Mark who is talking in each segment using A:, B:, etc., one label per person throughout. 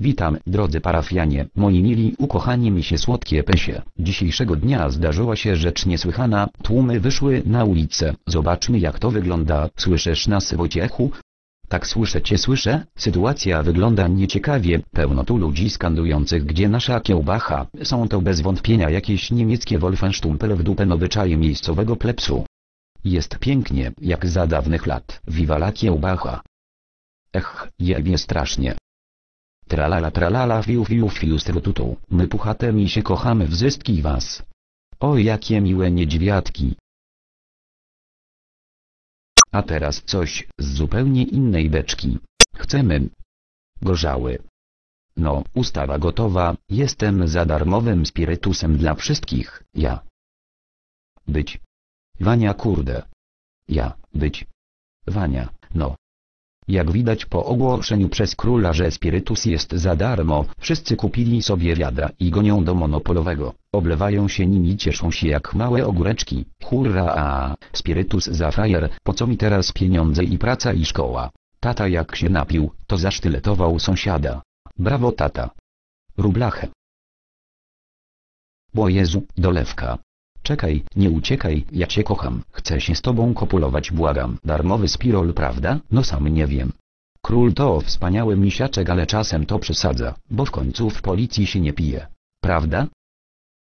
A: Witam, drodzy parafianie, moi mili ukochani mi się słodkie pesie. Dzisiejszego dnia zdarzyła się rzecz niesłychana, tłumy wyszły na ulicę. Zobaczmy jak to wygląda. Słyszysz nas Wojciechu? Tak słyszę cię słyszę, sytuacja wygląda nieciekawie, pełno tu ludzi skandujących gdzie nasza kiełbacha, są to bez wątpienia jakieś niemieckie Wolfenstumpel w dupę obyczaje miejscowego plepsu. Jest pięknie, jak za dawnych lat, wiwala kiełbacha. Ech, jebie strasznie. Tralala tralala fiu fiu fiu strututu, my puchate mi się kochamy w zyski was. O jakie miłe niedźwiadki. A teraz coś z zupełnie innej beczki. Chcemy. Gorzały. No, ustawa gotowa, jestem za darmowym spirytusem dla wszystkich, ja. Być. Wania kurde. Ja, być. Wania, no. Jak widać po ogłoszeniu przez króla, że spirytus jest za darmo, wszyscy kupili sobie wiadra i gonią do monopolowego, oblewają się nimi cieszą się jak małe ogóreczki, hurra spirytus za frajer, po co mi teraz pieniądze i praca i szkoła. Tata jak się napił, to zasztyletował sąsiada. Brawo tata. Rublachę. Bo Jezu, dolewka. Czekaj, nie uciekaj, ja cię kocham, chcę się z tobą kopulować błagam. Darmowy spirol prawda? No sam nie wiem. Król to wspaniały misiaczek ale czasem to przesadza, bo w końcu w policji się nie pije. Prawda?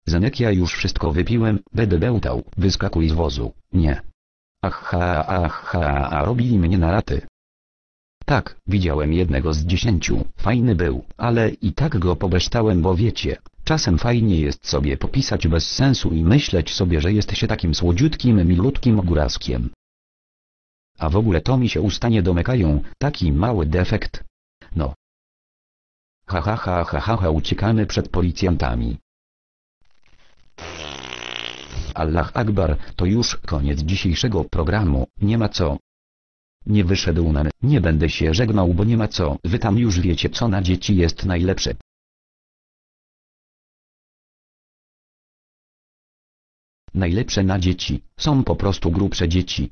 A: Zenek ja już wszystko wypiłem, będę bełtał, wyskakuj z wozu, nie. Aha, aha, a robili mnie na raty. Tak, widziałem jednego z dziesięciu, fajny był, ale i tak go pobeształem bo wiecie, czasem fajnie jest sobie popisać bez sensu i myśleć sobie, że jest się takim słodziutkim, milutkim ogóraskiem. A w ogóle to mi się usta nie domykają, taki mały defekt. No. Ha ha ha ha ha ha uciekamy przed policjantami. Allah Akbar, to już koniec dzisiejszego programu, nie ma co. Nie wyszedł nam, nie będę się żegnał bo nie ma co, wy tam już wiecie co na dzieci jest najlepsze. Najlepsze na dzieci, są po prostu grubsze dzieci,